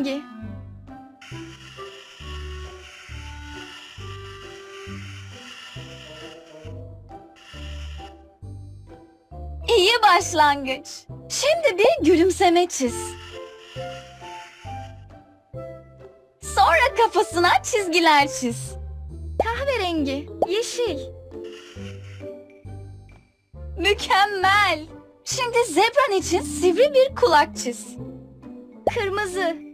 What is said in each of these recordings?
Kahverengi. İyi başlangıç. Şimdi bir gülümseme çiz. Sonra kafasına çizgiler çiz. Kahverengi, yeşil. Mükemmel. Şimdi zebran için sivri bir kulak çiz. Kırmızı.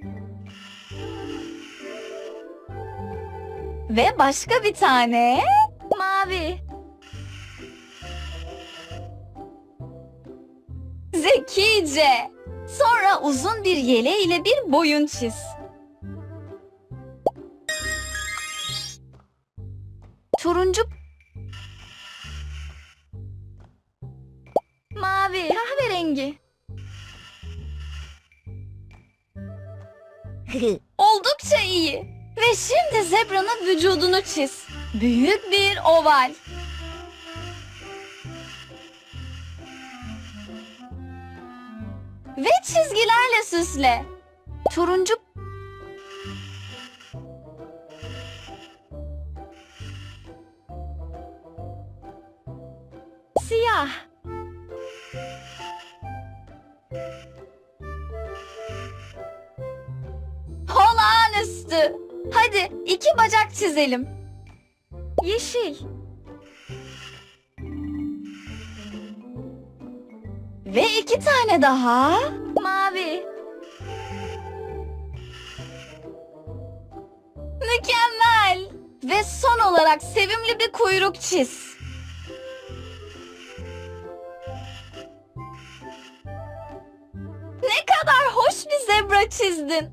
Ve başka bir tane mavi. Zekice. Sonra uzun bir yele ile bir boyun çiz. Turuncu Mavi, kahverengi. Oldukça iyi. Ve şimdi zebranın vücudunu çiz. Büyük bir oval. Ve çizgilerle süsle. Turuncu Siyah. Hadi iki bacak çizelim. Yeşil. Ve iki tane daha. Mavi. Mükemmel. Ve son olarak sevimli bir kuyruk çiz. Ne kadar hoş bir zebra çizdin.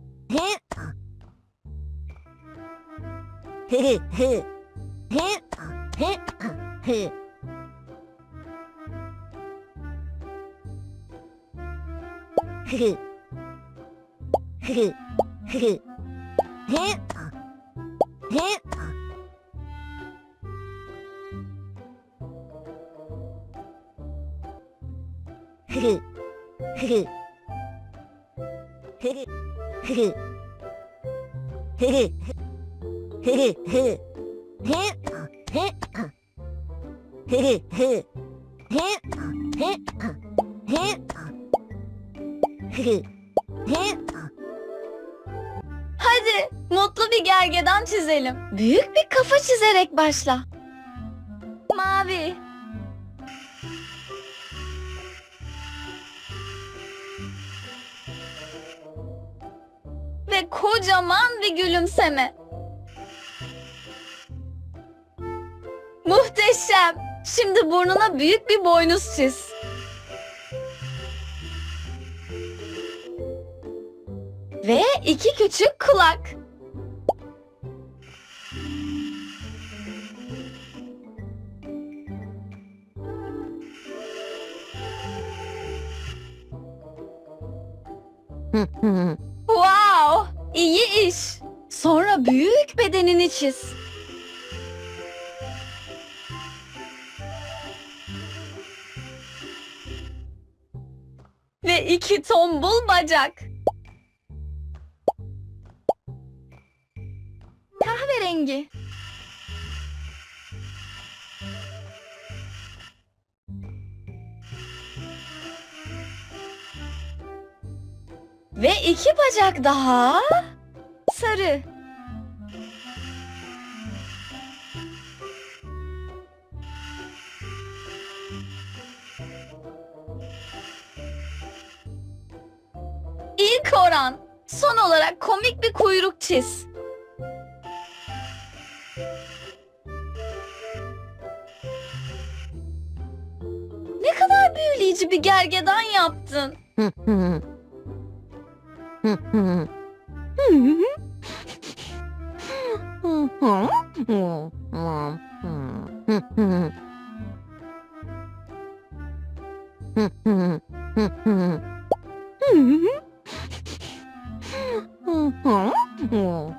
흐흐 흐흐 Hadi mutlu bir gergedan çizelim. Büyük bir kafa çizerek başla. Mavi. Ve kocaman bir gülümseme. Muhteşem. Şimdi burnuna büyük bir boynuz çiz. Ve iki küçük kulak. Wow! İyi iş. Sonra büyük bedenini çiz. Ve iki tombul bacak. Kahverengi. Ve iki bacak daha. Sarı. Komik Orhan. Son olarak komik bir kuyruk çiz. Ne kadar büyüleyici bir gergedan yaptın. 어? 어?